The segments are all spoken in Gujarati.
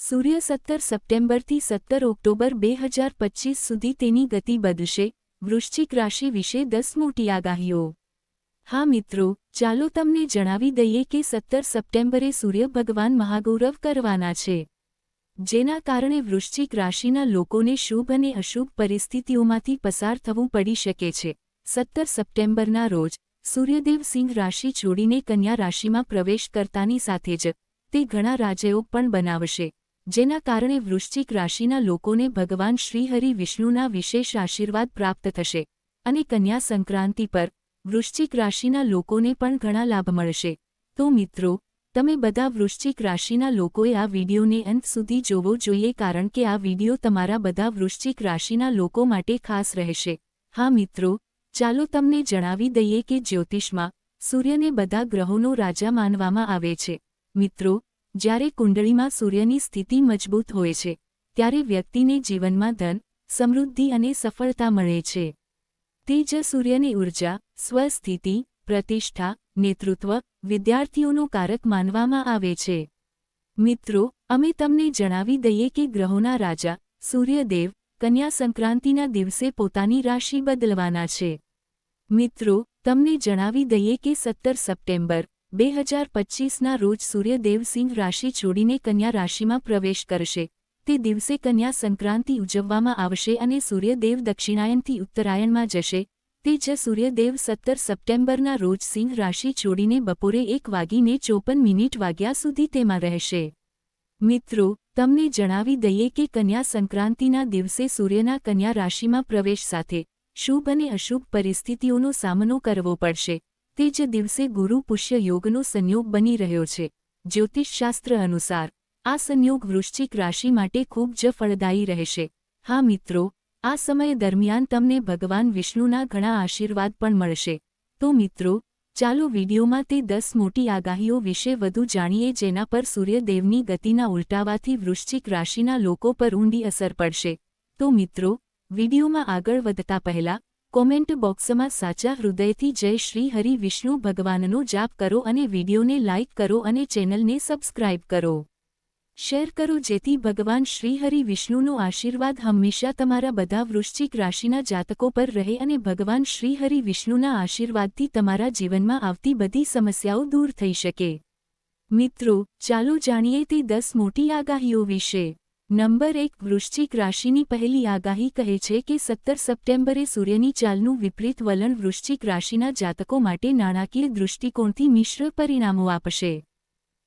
સૂર્ય સત્તર સપ્ટેમ્બરથી સત્તર ઓક્ટોબર બે હજાર પચીસ સુધી તેની ગતિ બદલશે, વૃશ્ચિક રાશિ વિશે દસ મોટી આગાહીઓ. હા મિત્રો, ચાલો તમને જણાવી દઈએ કે સત્તર સપ્ટેમ્બરે સૂર્ય ભગવાન મહાગૌરવ કરવાના છે. જેના કારણે વૃશ્ચિક રાશિના લોકોને શુભ અને અશુભ પરિસ્થિતિઓમાંથી પસાર થવું પડી શકે છે. સત્તર સપ્ટેમ્બરના રોજ, સૂર્યદેવ સિંહ રાશિ છોડીને કન્યા રાશિમાં પ્રવેશ કરતાની સાથે જ, તે ઘણા રાજ્યો પણ બનાવશે. જેના કારણે વૃશ્ચિક રાશિના લોકોને ભગવાન શ્રીહરિ વિષ્ણુના વિશેષ આશીર્વાદ પ્રાપ્ત થશે અને કન્યા સંક્રાંતિ પર વૃશ્ચિક રાશિના લોકોને પણ ઘણા લાભ મળશે. તો મિત્રો, તમે બધા વૃશ્ચિક રાશિના લોકોએ આ વિડીયોને અંત સુધી જોવો જોઈએ કારણ કે આ વીડિયો તમારા બધા વૃશ્ચિક રાશિના લોકો માટે ખાસ રહેશે. હા મિત્રો, ચાલો તમને જણાવી દઈએ કે જ્યોતિષમાં સૂર્યને બધા ગ્રહોનો રાજા માનવામાં આવે છે. મિત્રો જ્યારે કુંડળીમાં સૂર્યની સ્થિતિ મજબૂત હોય છે, ત્યારે વ્યક્તિને જીવનમાં ધન, સમૃદ્ધિ અને સફળતા મળે છે. તે જ સૂર્યની ઊર્જા, સ્વસ્થિતિ, પ્રતિષ્ઠા, નેતૃત્વ, વિદ્યાર્થીઓનો કારક માનવામાં આવે છે. મિત્રો, અમે તમને જણાવી દઈએ કે ગ્રહોના રાજા, સૂર્યદેવ કન્યા સંક્રાંતિના દિવસે પોતાની રાશિ બદલવાના છે. મિત્રો, તમને જણાવી દઈએ કે સત્તર સપ્ટેમ્બર બે હજાર પચીસના રોજ સૂર્યદેવ સિંહ રાશિ છોડીને કન્યા રાશિમાં પ્રવેશ કરશે. તે દિવસે કન્યા સંક્રાંતિ ઉજવવામાં આવશે અને સૂર્યદેવ દક્ષિણાયનથી ઉત્તરાયણમાં જશે. તે જ સૂર્યદેવ સત્તર સપ્ટેમ્બરના રોજ સિંહ રાશિ છોડીને બપોરે એક વાગીને ચોપન મિનિટ વાગ્યા સુધી તેમાં રહેશે. મિત્રો, તમને જણાવી દઈએ કે કન્યા સંક્રાંતિના દિવસે સૂર્યના કન્યા રાશિમાં પ્રવેશ સાથે શુભ અને અશુભ પરિસ્થિતિઓનો સામનો કરવો પડશે. તે જ દિવસે ગુરુ પુષ્ય યોગનો સંયોગ બની રહ્યો છે. જ્યોતિષશાસ્ત્ર અનુસાર, આ સંયોગ વૃશ્ચિક રાશિ માટે ખૂબ જ ફળદાયી રહેશે. હા મિત્રો, આ સમય દરમિયાન તમને ભગવાન વિષ્ણુના ઘણા આશીર્વાદ પણ મળશે. તો મિત્રો, ચાલો વિડીયોમાં તે દસ મોટી આગાહીઓ વિશે વધુ જાણીએ જેના પર સૂર્યદેવની ગતિના ઉલટાવાથી વૃશ્ચિક રાશિના લોકો પર ઊંડી અસર પડશે. તો મિત્રો, વિડીયોમાં આગળ વધતા પહેલા કોમેન્ટ બોક્સમાં સાચા હૃદયથી જય શ્રી હરિ વિષ્ણુ ભગવાનનો જાપ કરો અને વિડીયોને લાઇક કરો અને ચેનલને સબસ્ક્રાઇબ કરો. શેર કરો જેથી ભગવાન શ્રી હરિ વિષ્ણુનો આશીર્વાદ હંમેશા તમારા બધા વૃશ્ચિક રાશિના જાતકો પર રહે અને ભગવાન શ્રી હરિ વિષ્ણુના આશીર્વાદથી તમારા જીવનમાં આવતી બધી સમસ્યાઓ દૂર થઈ શકે. મિત્રો, ચાલો જાણીએ તે દસ મોટી આગાહીઓ વિશે. નંબર એક વૃશ્ચિક રાશિની પહેલી આગાહી કહે છે કે સત્તર સપ્ટેમ્બરે સૂર્યની ચાલનું વિપરીત વલણ વૃશ્ચિક રાશિના જાતકો માટે નાણાકીય દૃષ્ટિકોણથી મિશ્ર પરિણામો આપશે.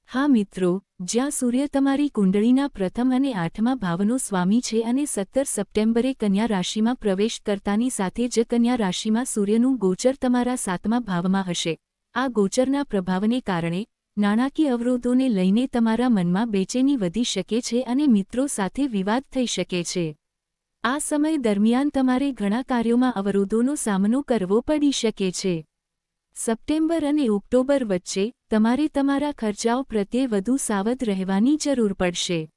હા મિત્રો, જ્યાં સૂર્ય તમારી કુંડળીના પ્રથમ અને આઠમા ભાવનો સ્વામી છે અને સત્તર સપ્ટેમ્બરે કન્યા રાશિમાં પ્રવેશ કરતાની સાથે જ કન્યા રાશિમાં સૂર્યનું ગોચર તમારા સાતમા ભાવમાં હશે. આ ગોચરના પ્રભાવને કારણે નાણાકીય અવરોધોને લઈને તમારા મનમાં બેચેની વધી શકે છે અને મિત્રો સાથે વિવાદ થઈ શકે છે. આ સમય દરમિયાન તમારે ઘણા કાર્યોમાં અવરોધોનો સામનો કરવો પડી શકે છે. સપ્ટેમ્બર અને ઓક્ટોબર વચ્ચે તમારે તમારા ખર્ચાઓ પ્રત્યે વધુ સાવધ રહેવાની જરૂર પડશે.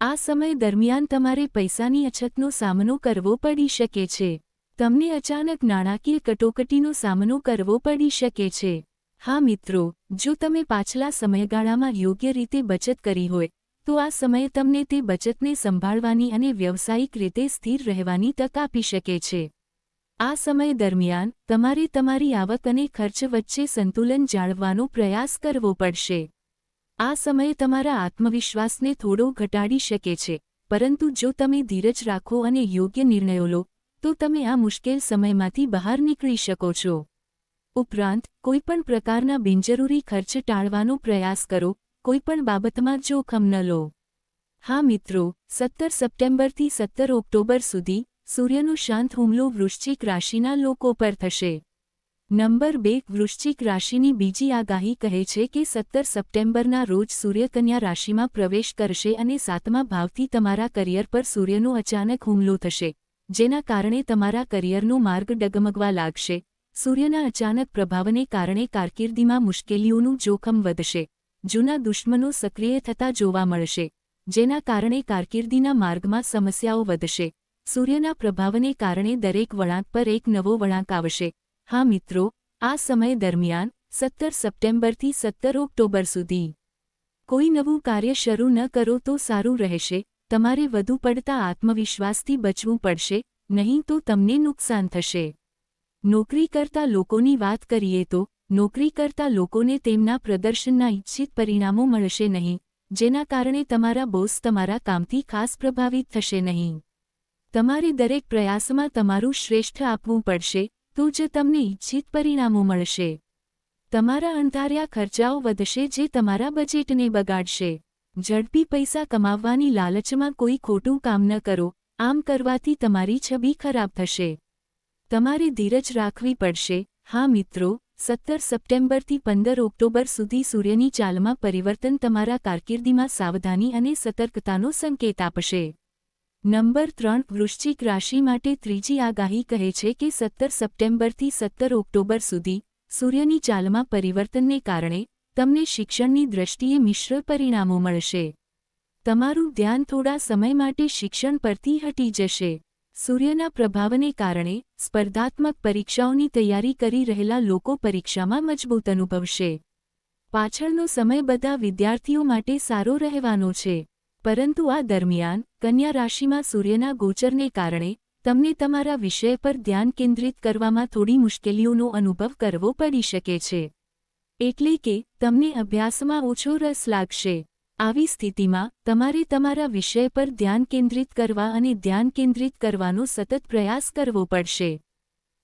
આ સમય દરમિયાન તમારે પૈસાની અછતનો સામનો કરવો પડી શકે છે. તમને અચાનક નાણાકીય કટોકટીનો સામનો કરવો પડી શકે છે. હા મિત્રો, જો તમે પાછલા સમયગાળામાં યોગ્ય રીતે બચત કરી હોય, તો આ સમયે તમને તે બચતને સંભાળવાની અને વ્યવસાયિક રીતે સ્થિર રહેવાની તક આપી શકે છે. આ સમય દરમિયાન, તમારે તમારી આવક અને ખર્ચ વચ્ચે સંતુલન જાળવવાનો પ્રયાસ કરવો પડશે. આ સમય તમારા આત્મવિશ્વાસને થોડો ઘટાડી શકે છે, પરંતુ જો તમે ધીરજ રાખો અને યોગ્ય નિર્ણયો લો, તો તમે આ મુશ્કેલ સમયમાંથી બહાર નીકળી શકો છો. ઉપરાંત, કોઈપણ પ્રકારના બિનજરૂરી ખર્ચ ટાળવાનો પ્રયાસ કરો, કોઈપણ બાબતમાં જોખમ ન લો. હા મિત્રો, સત્તર સપ્ટેમ્બરથી સત્તર ઓક્ટોબર સુધી, સૂર્યનો શાંત હુમલો વૃશ્ચિક રાશિના લોકો પર થશે. નંબર બે, વૃશ્ચિક રાશિની બીજી આગાહી કહે છે કે સત્તર સપ્ટેમ્બરના રોજ સૂર્યકન્યા રાશિમાં પ્રવેશ કરશે અને સાતમા ભાવથી તમારા કરિયર પર સૂર્યનો અચાનક હુમલો થશે, જેના કારણે તમારા કરિયરનો માર્ગ ડગમગવા લાગશે. સૂર્યના અચાનક પ્રભાવને કારણે કારકિર્દીમાં મુશ્કેલીઓનું જોખમ વધશે. જૂના દુશ્મનો સક્રિય થતા જોવા મળશે, જેના કારણે કારકિર્દીના માર્ગમાં સમસ્યાઓ વધશે. સૂર્યના પ્રભાવને કારણે દરેક વળાંક પર એક નવો વળાંક આવશે. હા મિત્રો, આ સમય દરમિયાન સત્તર સપ્ટેમ્બરથી સત્તર ઓક્ટોબર સુધી. કોઈ નવું કાર્ય શરૂ ન કરો તો સારું રહેશે, તમારે વધુ પડતા આત્મવિશ્વાસથી બચવું પડશે, નહીં તો તમને નુકસાન થશે. નોકરી કરતા લોકોની વાત કરીએ તો નોકરી કરતા લોકોને તેમના પ્રદર્શનના ઇચ્છિત પરિણામો મળશે નહીં, જેના કારણે તમારા બોસ તમારા કામથી ખાસ પ્રભાવિત થશે નહીં. તમારે દરેક પ્રયાસમાં તમારું શ્રેષ્ઠ આપવું પડશે, તો જ તમને ઇચ્છિત પરિણામો મળશે. તમારા અંધાર્યા ખર્ચાઓ વધશે જે તમારા બજેટને બગાડશે. ઝડપી પૈસા કમાવવાની લાલચમાં કોઈ ખોટું કામ ન કરો, આમ કરવાથી તમારી છબી ખરાબ થશે. તમારે ધીરજ રાખવી પડશે. હા મિત્રો, સત્તર સપ્ટેમ્બરથી પંદર ઓક્ટોબર સુધી સૂર્યની ચાલમાં પરિવર્તન તમારા કારકિર્દીમાં સાવધાની અને સતર્કતાનો સંકેત આપશે. નંબર ત્રણ, વૃશ્ચિક રાશિ માટે ત્રીજી આગાહી કહે છે કે સત્તર સપ્ટેમ્બરથી સત્તર ઓક્ટોબર સુધી સૂર્યની ચાલમાં પરિવર્તનને કારણે તમને શિક્ષણની દ્રષ્ટિએ મિશ્ર પરિણામો મળશે. તમારું ધ્યાન થોડા સમય માટે શિક્ષણ પરથી હટી જશે. સૂર્યના પ્રભાવને કારણે સ્પર્ધાત્મક પરીક્ષાઓની તૈયારી કરી રહેલા લોકો પરીક્ષામાં મજબૂત અનુભવશે. પાછળનો સમય બધા વિદ્યાર્થીઓ માટે સારો રહેવાનો છે. પરંતુ આ દરમિયાન કન્યા રાશિમાં સૂર્યના ગોચરને કારણે તમને તમારા વિષય પર ધ્યાન કેન્દ્રિત કરવામાં થોડી મુશ્કેલીઓનો અનુભવ કરવો પડી શકે છે. એટલે કે તમને અભ્યાસમાં ઓછો રસ લાગશે. આવી સ્થિતિમાં તમારે તમારા વિષય પર ધ્યાન કેન્દ્રિત કરવા અને ધ્યાન કેન્દ્રિત કરવાનો સતત પ્રયાસ કરવો પડશે.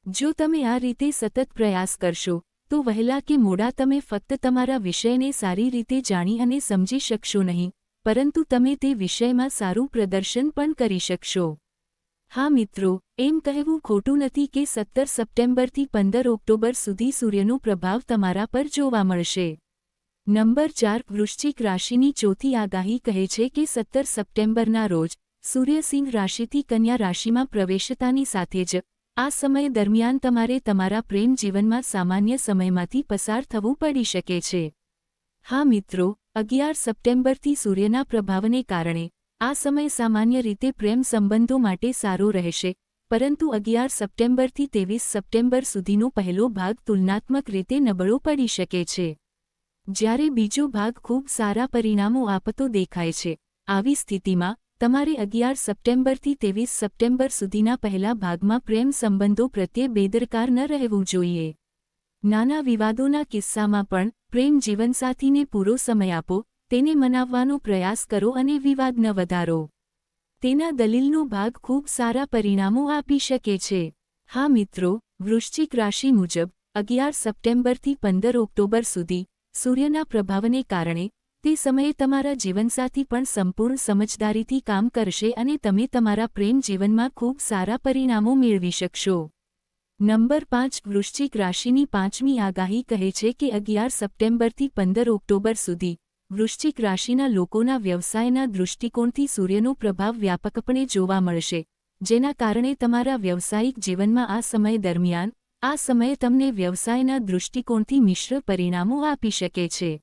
જો તમે આ રીતે સતત પ્રયાસ કરશો, તો વહેલા કે મોડા તમે ફક્ત તમારા વિષયને સારી રીતે જાણી અને સમજી શકશો નહીં, પરંતુ તમે તે વિષયમાં સારું પ્રદર્શન પણ કરી શકશો. હા મિત્રો, એમ કહેવું ખોટું નથી કે સત્તર સપ્ટેમ્બરથી પંદર ઓક્ટોબર સુધી સૂર્યનો પ્રભાવ તમારા પર જોવા મળશે. નંબર ચાર, વૃશ્ચિક રાશિની ચોથી આગાહી કહે છે કે સત્તર સપ્ટેમ્બરના રોજ સૂર્યસિંહ રાશિથી કન્યા રાશિમાં પ્રવેશતાની સાથે જ આ સમય દરમિયાન તમારે તમારા પ્રેમ જીવનમાં સામાન્ય સમયમાંથી પસાર થવું પડી શકે છે. હા મિત્રો, અગિયાર સપ્ટેમ્બરથી સૂર્યના પ્રભાવને કારણે આ સમય સામાન્ય રીતે પ્રેમ સંબંધો માટે સારો રહેશે, પરંતુ અગિયાર સપ્ટેમ્બરથી ત્રેવીસ સપ્ટેમ્બર સુધીનો પહેલો ભાગ તુલનાત્મક રીતે નબળો પડી શકે છે. જ્યારે બીજો ભાગ ખૂબ સારા પરિણામો આપતો દેખાય છે, આવી સ્થિતિમાં તમારે અગિયાર સપ્ટેમ્બરથી ત્રેવીસ સપ્ટેમ્બર સુધીના પહેલા ભાગમાં પ્રેમ સંબંધો પ્રત્યે બેદરકાર ન રહેવું જોઈએ. નાના વિવાદોના કિસ્સામાં પણ પ્રેમ જીવનસાથીને પૂરો સમય આપો, તેને મનાવવાનો પ્રયાસ કરો અને વિવાદ ન વધારો. તેના દલીલનો ભાગ ખૂબ સારા પરિણામો આપી શકે છે. હા મિત્રો, વૃશ્ચિક રાશિ મુજબ, અગિયાર સપ્ટેમ્બરથી પંદર ઓક્ટોબર સુધી સૂર્યના પ્રભાવને કારણે, તે સમયે તમારા જીવનસાથી પણ સંપૂર્ણ સમજદારીથી કામ કરશે અને તમે તમારા પ્રેમ જીવનમાં ખૂબ સારા પરિણામો મેળવી શકશો. નંબર પાંચ, વૃશ્ચિક રાશિની પાંચમી આગાહી કહે છે કે અગિયાર સપ્ટેમ્બરથી પંદર ઓક્ટોબર સુધી, વૃશ્ચિક રાશિના લોકોના વ્યવસાયના દૃષ્ટિકોણથી સૂર્યનો પ્રભાવ વ્યાપકપણે જોવા મળશે, જેના કારણે તમારા વ્યવસાયિક જીવનમાં આ સમય દરમિયાન આ સમયે તમને વ્યવસાયના દૃષ્ટિકોણથી મિશ્ર પરિણામો આપી શકે છે.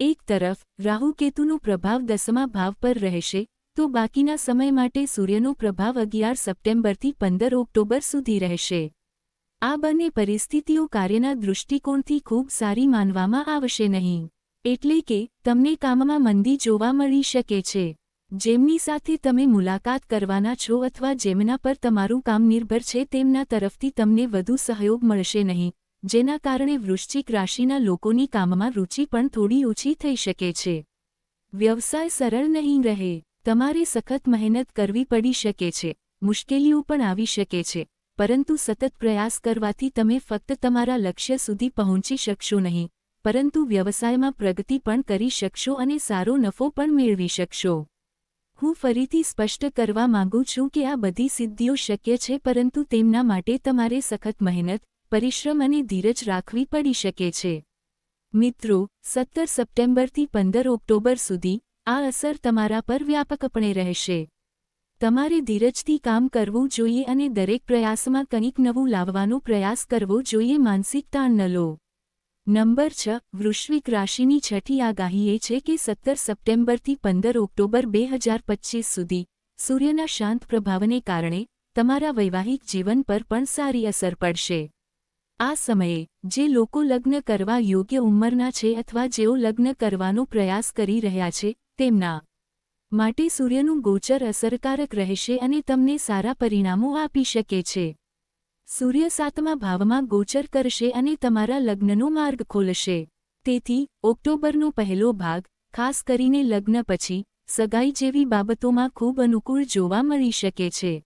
એક તરફ રાહુકેતુનો પ્રભાવ દસમા ભાવ પર રહેશે, તો બાકીના સમય માટે સૂર્યનો પ્રભાવ અગિયાર સપ્ટેમ્બરથી પંદર ઓક્ટોબર સુધી રહેશે. આ બંને પરિસ્થિતિઓ કાર્યના દૃષ્ટિકોણથી ખૂબ સારી માનવામાં આવશે નહીં. એટલે કે, તમને કામમાં મંદી જોવા મળી શકે છે. જેમની સાથે તમે મુલાકાત કરવાના છો અથવા જેમના પર તમારું કામ નિર્ભર છે તેમના તરફથી તમને વધુ સહયોગ મળશે નહીં, જેના કારણે વૃશ્ચિક રાશિના લોકોની કામમાં રુચિ પણ થોડી ઓછી થઈ શકે છે. વ્યવસાય સરળ નહીં રહે, તમારે સખત મહેનત કરવી પડી શકે છે, મુશ્કેલીઓ પણ આવી શકે છે, પરંતુ સતત પ્રયાસ કરવાથી તમે ફક્ત તમારા લક્ષ્ય સુધી પહોંચી શકશો નહીં, પરંતુ વ્યવસાયમાં પ્રગતિ પણ કરી શકશો અને સારો નફો પણ મેળવી શકશો. હું ફરીથી સ્પષ્ટ કરવા માંગુ છું કે આ બધી સિદ્ધિઓ શક્ય છે પરંતુ તેમના માટે તમારે સખત મહેનત, પરિશ્રમ અને ધીરજ રાખવી પડી શકે છે. મિત્રો, સત્તર સપ્ટેમ્બરથી પંદર ઓક્ટોબર સુધી આ અસર તમારા પર વ્યાપકપણે રહેશે. તમારે ધીરજથી કામ કરવું જોઈએ અને દરેક પ્રયાસમાં કંઈક નવું લાવવાનો પ્રયાસ કરવો જોઈએ, માનસિક તાણ ન લો. નંબર છ, વૃશ્વિક રાશિની છઠ્ઠી આગાહી એ છે કે સત્તર સપ્ટેમ્બરથી પંદર ઓક્ટોબર બે હજાર પચ્ચીસ સુધી સૂર્યના શાંત પ્રભાવને કારણે તમારા વૈવાહિક જીવન પર પણ સારી અસર પડશે. આ સમયે, જે લોકો લગ્ન કરવા યોગ્ય ઉંમરના છે અથવા જેઓ લગ્ન કરવાનો પ્રયાસ કરી રહ્યા છે, તેમના માટે સૂર્યનું ગોચર અસરકારક રહેશે અને તમને સારા પરિણામો આપી શકે છે. સૂર્ય સાતમા ભાવમાં ગોચર કરશે અને તમારા લગ્નનો માર્ગ ખોલશે. તેથી, ઓક્ટોબરનો પહેલો ભાગ, ખાસ કરીને લગ્ન પછી, સગાઈ જેવી બાબતોમાં ખૂબ અનુકૂળ જોવા મળી શકે છે.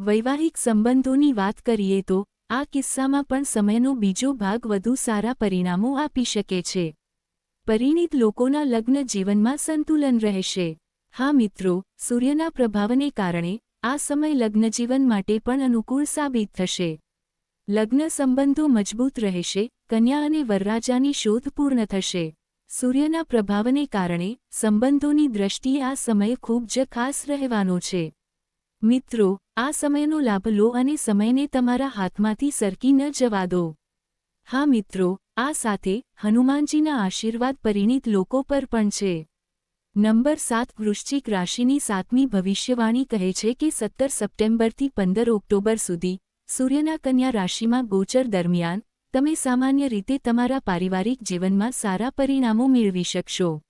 વૈવાહિક સંબંધોની વાત કરીએ તો, આ કિસ્સામાં પણ સમયનો બીજો ભાગ વધુ સારા પરિણામો આપી શકે છે. પરિણીત લોકોના લગ્ન જીવનમાં સંતુલન રહેશે. હા મિત્રો, સૂર્યના પ્રભાવને કારણે આ સમય લગ્નજીવન માટે પણ અનુકૂળ સાબિત થશે. લગ્ન સંબંધો મજબૂત રહેશે, કન્યા અને વરરાજાની શોધ પૂર્ણ થશે. સૂર્યના પ્રભાવને કારણે સંબંધોની દ્રષ્ટિએ આ સમય ખૂબ જ ખાસ રહેવાનો છે. મિત્રો, આ સમયનો લાભ લો અને સમયને તમારા હાથમાંથી સરકી ન જવા દો. હા મિત્રો, આ સાથે હનુમાનજીના આશીર્વાદ પરિણીત લોકો પર પણ છે. નંબર સાત વૃશ્ચિક રાશિની સાતમી ભવિષ્યવાણી કહે છે કે સત્તર સપ્ટેમ્બરથી પંદર ઓક્ટોબર સુધી સૂર્યના કન્યા રાશિમાં ગોચર દરમિયાન તમે સામાન્ય રીતે તમારા પારિવારિક જીવનમાં સારા પરિણામો મેળવી શકશો.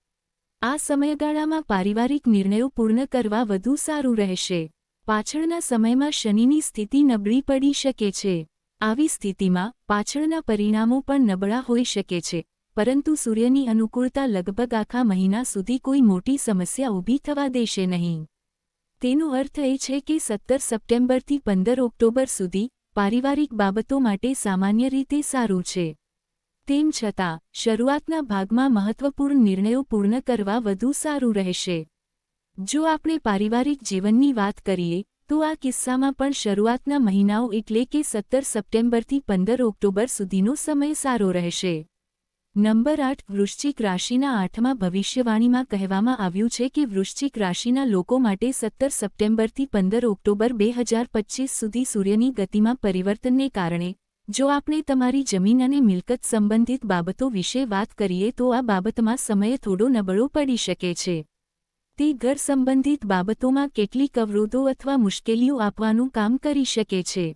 આ સમયગાળામાં પારિવારિક નિર્ણયો પૂર્ણ કરવા વધુ સારું રહેશે. પાછળના સમયમાં શનિની સ્થિતિ નબળી પડી શકે છે. આવી સ્થિતિમાં પાછળના પરિણામો પણ નબળા હોઈ શકે છે. પરંતુ સૂર્યની અનુકૂળતા લગભગ આખા મહિના સુધી કોઈ મોટી સમસ્યા ઊભી થવા દેશે નહીં. તેનો અર્થ એ છે કે સત્તર સપ્ટેમ્બરથી પંદર ઓક્ટોબર સુધી પારિવારિક બાબતો માટે સામાન્ય રીતે સારું છે. તેમ છતાં, શરૂઆતના ભાગમાં મહત્વપૂર્ણ નિર્ણયો પૂર્ણ કરવા વધુ સારું રહેશે. જો આપણે પારિવારિક જીવનની વાત કરીએ, તો આ કિસ્સામાં પણ શરૂઆતના મહિનાઓ એટલે કે સત્તર સપ્ટેમ્બરથી પંદર ઓક્ટોબર સુધીનો સમય સારો રહેશે. નંબર આઠ, વૃશ્ચિક રાશિના આઠમા ભવિષ્યવાણીમાં કહેવામાં આવ્યું છે કે વૃશ્ચિક રાશિના લોકો માટે સત્તર સપ્ટેમ્બરથી પંદર ઓક્ટોબર બે હજાર પચીસ સુધી સૂર્યની ગતિમાં પરિવર્તનને કારણે, જો આપણે તમારી જમીન અને મિલકત સંબંધિત બાબતો વિશે વાત કરીએ તો આ બાબતમાં સમય થોડો નબળો પડી શકે છે. તે ઘર સંબંધિત બાબતોમાં કેટલીક અવરોધો અથવા મુશ્કેલીઓ આપવાનું કામ કરી શકે છે.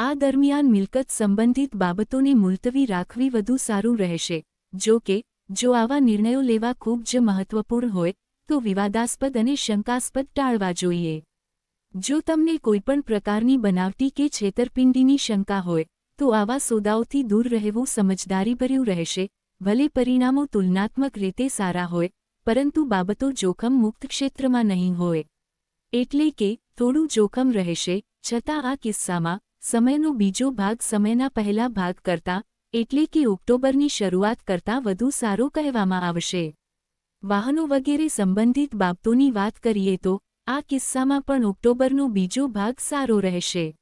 આ દરમિયાન મિલકત સંબંધિત બાબતોને મુલતવી રાખવી વધુ સારું રહેશે. જો કે, જો આવા નિર્ણયો લેવા ખૂબ જ મહત્વપૂર્ણ હોય, તો વિવાદાસ્પદ અને શંકાસ્પદ ટાળવા જોઈએ. જો તમને કોઈપણ પ્રકારની બનાવટી કે છેતરપિંડીની શંકા હોય, તો આવા સોદાઓથી દૂર રહેવું સમજદારીભર્યું રહેશે. ભલે પરિણામો તુલનાત્મક રીતે સારા હોય, પરંતુ બાબતો જોખમ મુક્ત ક્ષેત્રમાં નહીં હોય. એટલે કે, થોડું જોખમ રહેશે, છતાં આ કિસ્સામાં સમયનો બીજો ભાગ સમયના પહેલા ભાગ કરતાં, એટલે કે ઓક્ટોબરની શરૂઆત કરતાં વધુ સારો કહેવામાં આવશે. વાહનો વગેરે સંબંધિત બાબતોની વાત કરીએ તો, આ કિસ્સામાં પણ ઓક્ટોબરનો બીજો ભાગ સારો રહેશે.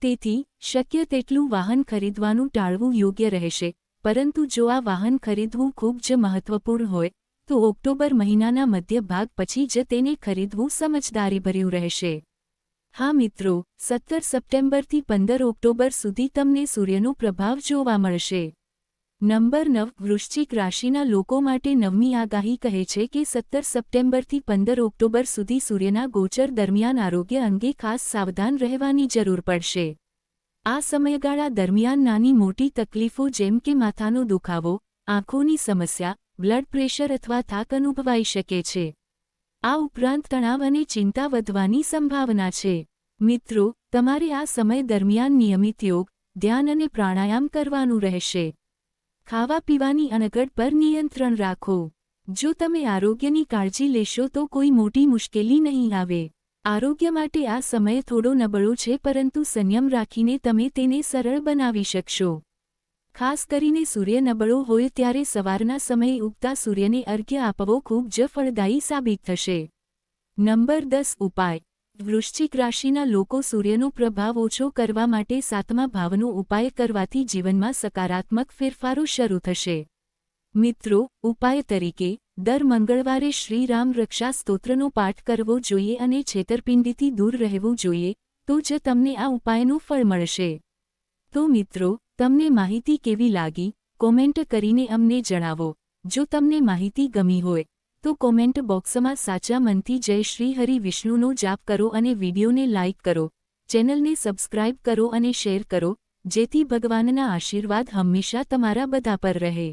તેથી, શક્ય તેટલું વાહન ખરીદવાનું ટાળવું યોગ્ય રહેશે, પરંતુ જો આ વાહન ખરીદવું ખૂબ જ મહત્વપૂર્ણ હોય, તો ઓક્ટોબર મહિનાના મધ્ય ભાગ પછી જ તેને ખરીદવું સમજદારીભર્યું રહેશે. હા મિત્રો, સત્તર સપ્ટેમ્બરથી પંદર ઓક્ટોબર સુધી તમને સૂર્યનો પ્રભાવ જોવા મળશે. નંબર નવ, વૃશ્ચિક રાશિના લોકો માટે નવમી આગાહી કહે છે કે સત્તર સપ્ટેમ્બરથી પંદર ઓક્ટોબર સુધી સૂર્યના ગોચર દરમિયાન આરોગ્ય અંગે ખાસ સાવધાન રહેવાની જરૂર પડશે. આ સમયગાળા દરમિયાન નાની મોટી તકલીફો જેમ કે માથાનો દુખાવો, આંખોની સમસ્યા, બ્લડ પ્રેશર અથવા થાક અનુભવાઈ શકે છે. આ ઉપરાંત તણાવ અને ચિંતા વધવાની સંભાવના છે. મિત્રો, તમારે આ સમય દરમિયાન નિયમિત યોગ, ધ્યાન અને પ્રાણાયામ કરવાનું રહેશે. ખાવા પીવાની અનગઢ પર નિયંત્રણ રાખો. જો તમે આરોગ્યની કાળજી લેશો તો કોઈ મોટી મુશ્કેલી નહીં આવે. આરોગ્ય માટે આ સમય થોડો નબળો છે પરંતુ સંયમ રાખીને તમે તેને સરળ બનાવી શકશો. ખાસ કરીને સૂર્ય નબળો હોય ત્યારે સવારના સમયે ઉગતા સૂર્યને અર્ઘ્ય આપવો ખૂબ જ ફળદાયી સાબિત થશે. નંબર દસ, ઉપાય. વૃશ્ચિક રાશિના લોકો સૂર્યનો પ્રભાવ ઓછો કરવા માટે સાતમા ભાવનો ઉપાય કરવાથી જીવનમાં સકારાત્મક ફેરફારો શરૂ થશે. મિત્રો, ઉપાય તરીકે, દર મંગળવારે શ્રીરામ રક્ષા સ્તોત્રનો પાઠ કરવો જોઈએ અને છેતરપિંડીથી દૂર રહેવું જોઈએ, તો જ તમને આ ઉપાયનું ફળ મળશે. તો મિત્રો તમને માહિતી કેવી લાગી? કોમેન્ટ કરીને અમને જણાવો. જો તમને માહિતી ગમી હોય, તો કોમેન્ટ બોક્સમાં સાચા મનથી જય શ્રી હરિ વિષ્ણુનો જાપ કરો અને વિડીયોને લાઇક કરો. ચેનલને સબસ્ક્રાઇબ કરો અને શેર કરો, જેથી ભગવાનના આશીર્વાદ હંમેશા તમારા બધા પર રહે.